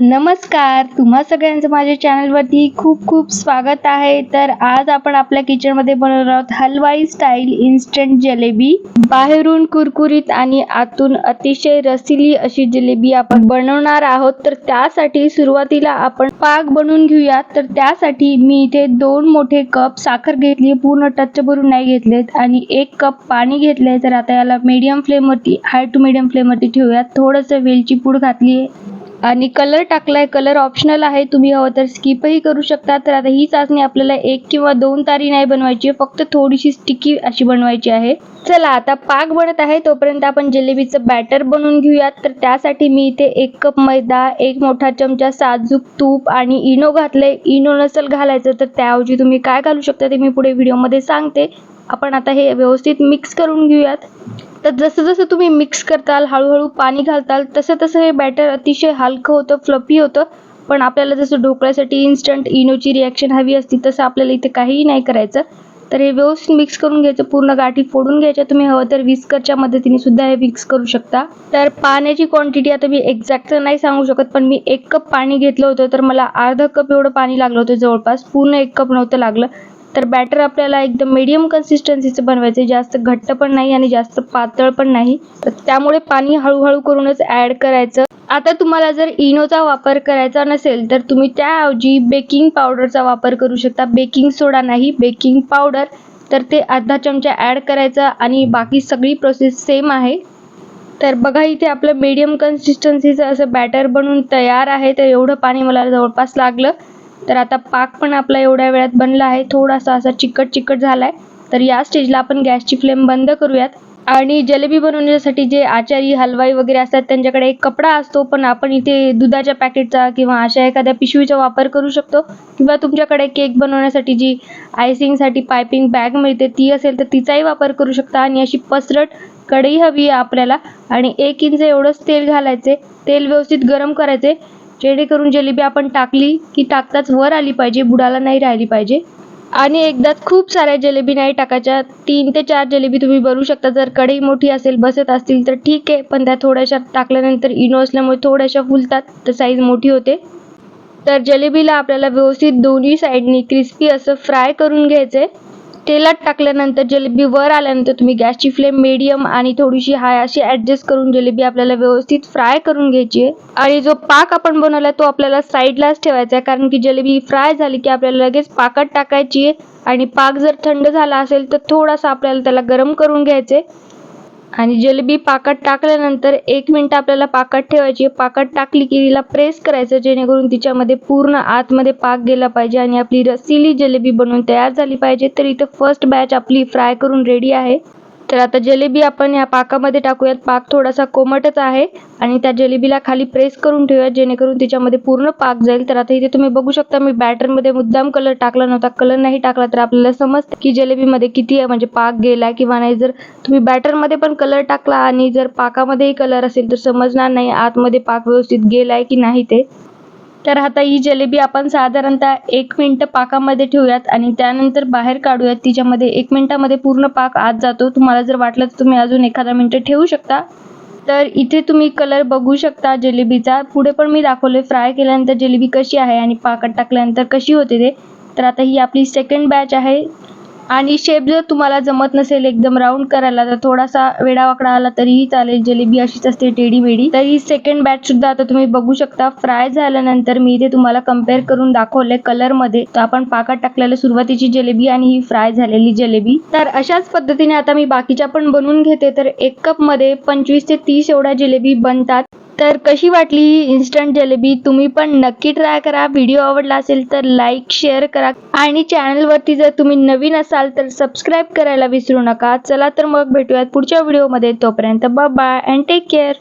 नमस्कार. तुम्हा सगळ्यांचं माझ्या चॅनलवरती खूप खूप स्वागत आहे. तर आज आपण आपल्या किचनमध्ये बनवणार आहोत हलवाई स्टाईल इन्स्टंट जलेबी. बाहेरून कुरकुरीत आणि आतून अतिशय रसिली अशी जलेबी आपण बनवणार आहोत. तर त्यासाठी सुरुवातीला आपण पाक बनवून घेऊया. तर त्यासाठी मी इथे दोन मोठे कप साखर घेतली पूर्ण टच भरून नाही घेतलेत आणि एक कप पाणी घेतलंय. तर आता याला मीडियम फ्लेमवरती हाय टू मीडियम फ्लेमवरती ठेवूया थोडंसं वेलची पूड घातली आणि कलर टाकलाय कलर ऑप्शनल आहे तुम्ही हवं तर स्किपही करू शकता. तर आता ही चाचणी आपल्याला एक किंवा दोन तारी नाही बनवायची फक्त थोडीशी स्टिकी अशी बनवायची आहे. चला आता पाक बनत आहे तोपर्यंत आपण जिलेबीचं बॅटर बनवून घेऊयात. तर त्यासाठी मी इथे एक कप मैदा एक मोठा चमचा साजूक तूप आणि इनो घातलंय. इनो नसेल घालायचं तर त्याऐवजी तुम्ही काय घालू शकता ते मी पुढे व्हिडिओमध्ये सांगते. आपण आता हे व्यवस्थित मिक्स करून घेऊयात. तर जसं जसं तुम्ही मिक्स करताल हळूहळू पाणी घालताल तसं तसं हे बॅटर अतिशय हलकं होतं फ्लफी होतं. पण आपल्याला जसं ढोकळ्यासाठी इन्स्टंट इनोची रिॲक्शन हवी असती तसं आपल्याला इथे काहीही नाही करायचं. तर हे व्यवस्थित मिक्स करून घ्यायचं पूर्ण गाठी फोडून घ्यायच्या. तुम्ही हवं तर विस्करच्या मदतीने सुद्धा हे मिक्स करू शकता. तर पाण्याची क्वांटिटी आता मी एक्झॅक्ट तर नाही सांगू शकत पण मी एक कप पाणी घेतलं होतं तर मला अर्धा कप एवढं पाणी लागलं होतं जवळपास. पूर्ण एक कप नव्हतं लागलं. तर बॅटर आपल्याला एकदम मीडियम कन्सिस्टन्सीचं बनवायचं आहे जास्त घट्ट पण नाही आणि जास्त पातळ पण नाही. तर त्यामुळे पाणी हळूहळू करूनच ॲड करायचं. आता तुम्हाला जर इनोचा वापर करायचा नसेल तर तुम्ही त्याऐवजी बेकिंग पावडरचा वापर करू शकता. बेकिंग सोडा नाही बेकिंग पावडर तर ते अर्धा चमचा ॲड करायचा आणि बाकी सगळी प्रोसेस सेम आहे. तर बघा इथे आपलं मीडियम कन्सिस्टन्सीचं असं बॅटर बनून तयार आहे. तर एवढं पाणी मला जवळपास लागलं. तर आता पाक पण आपला एवढ्या वेळात बनला आहे. थोडासा असा चिकट चिकट झाला आहे तर या स्टेजला आपण गॅसची फ्लेम बंद करूयात. आणि जलेबी बनवण्यासाठी जे आचारी हलवाई वगैरे असतात त्यांच्याकडे एक कपडा असतो. पण आपण इथे दुधाच्या पॅकेटचा किंवा अशा एखाद्या पिशवीचा वापर करू शकतो. किंवा तुमच्याकडे केक बनवण्यासाठी जी आयसिंगसाठी पायपिंग बॅग मिळते ती असेल तर तिचाही वापर करू शकता. आणि अशी पसरट कढई हवी आहे आपल्याला. आणि एक इंच एवढंच तेल घालायचे. तेल व्यवस्थित गरम करायचे. जेणेकरून जलेबी आपण टाकली की टाकताच वर आली पाहिजे बुडाला नाही राहिली पाहिजे. आणि एकदाच खूप साऱ्या जलेबी नाही टाकायच्या तीन ते चार जलेबी तुम्ही भरू शकता. जर कढई मोठी असेल बसत असतील तर ठीक आहे. पण त्या थोड्याशा टाकल्यानंतर इनो असल्यामुळे थोड्याशा फुलतात तर साईज मोठी होते. तर जलेबीला आपल्याला व्यवस्थित दोन्ही साईडनी क्रिस्पी असं फ्राय करून घ्यायचं आहे तेलात टाकल्यानंतर जलेबी वर आल्यानंतर तुम्ही गॅसची फ्लेम मीडियम आणि थोडीशी हाय अशी ॲडजस्ट करून जलेबी आपल्याला व्यवस्थित फ्राय करून घ्यायची आहे. आणि जो पाक आपण बनवला तो आपल्याला साईडलाच ठेवायचा आहे. कारण की जलेबी फ्राय झाली की आपल्याला लगेच पाकात टाकायची आहे. आणि पाक जर थंड झाला असेल तर थोडासा आपल्याला त्याला गरम करून घ्यायचे आणि जलेबी पाकात टाकल्यानंतर एक मिनटं आपल्याला पाकात ठेवायची पाकात टाकली की तिला प्रेस करायचं जेणेकरून तिच्यामध्ये पूर्ण आतमध्ये पाक गेला पाहिजे आणि आपली रसिली जलेबी बनवून तयार झाली पाहिजे. तर इथं फर्स्ट बॅच आपली फ्राय करून रेडी आहे. तर आता जलेबी आपण या पाकामध्ये टाकूयात. पाक थोडासा कोमटच आहे आणि त्या जलेबीला खाली प्रेस करून ठेवूयात जेणेकरून तिच्यामध्ये पूर्ण पाक जाईल. तर आता इथे तुम्ही बघू शकता मी बॅटरमध्ये मुद्दाम कलर टाकला नव्हता. कलर नाही टाकला तर आपल्याला समजतं की जलेबीमध्ये किती आहे म्हणजे पाक गेला किंवा नाही. जर तुम्ही बॅटरमध्ये पण कलर टाकला आणि जर पाकामध्येही कलर असेल तर समजणार नाही आतमध्ये पाक व्यवस्थित गेलाय की नाही ते. तर आता ही जलेबी आपण साधारणतः एक मिनटं पाकामध्ये ठेवूयात आणि त्यानंतर बाहेर काढूयात. तिच्यामध्ये एक मिनटामध्ये पूर्ण पाक आत जातो. तुम्हाला जर वाटलं तर तुम्ही अजून एखादा मिनटं ठेवू शकता. तर इथे तुम्ही कलर बघू शकता जिलेबीचा. पुढे पण मी दाखवले फ्राय केल्यानंतर जिलेबी कशी आहे आणि पाकात टाकल्यानंतर कशी होते ते. तर आता ही आपली सेकंड बॅच आहे. आणि शेप जर तुम्हाला जमत नसेल एकदम राऊंड करायला तर थोडासा वेडावाकडा आला तरीही चालेल. जलेबी अशीच असते टेडी मेडी तर ही सेकंड बॅच सुद्धा आता तुम्ही बघू शकता. फ्राय झाल्यानंतर मी इथे तुम्हाला कंपेअर करून दाखवले कलरमध्ये. तर आपण पाकात टाकलेल्या सुरुवातीची जलेबी आणि ही फ्राय झालेली जलेबी. तर अशाच पद्धतीने आता मी बाकीच्या पण बनवून घेते. तर एक कपमध्ये पंचवीस ते तीस एवढ्या जलेबी बनतात. तर कशी वाटली ही इन्स्टंट जलेबी तुम्ही पण नक्की ट्राय करा. व्हिडिओ आवडला असेल तर लाईक शेअर करा. आणि चॅनलवरती जर तुम्ही नवीन असाल तर सबस्क्राईब करायला विसरू नका. चला तर मग भेटूयात पुढच्या व्हिडिओमध्ये तोपर्यंत bye bye and take care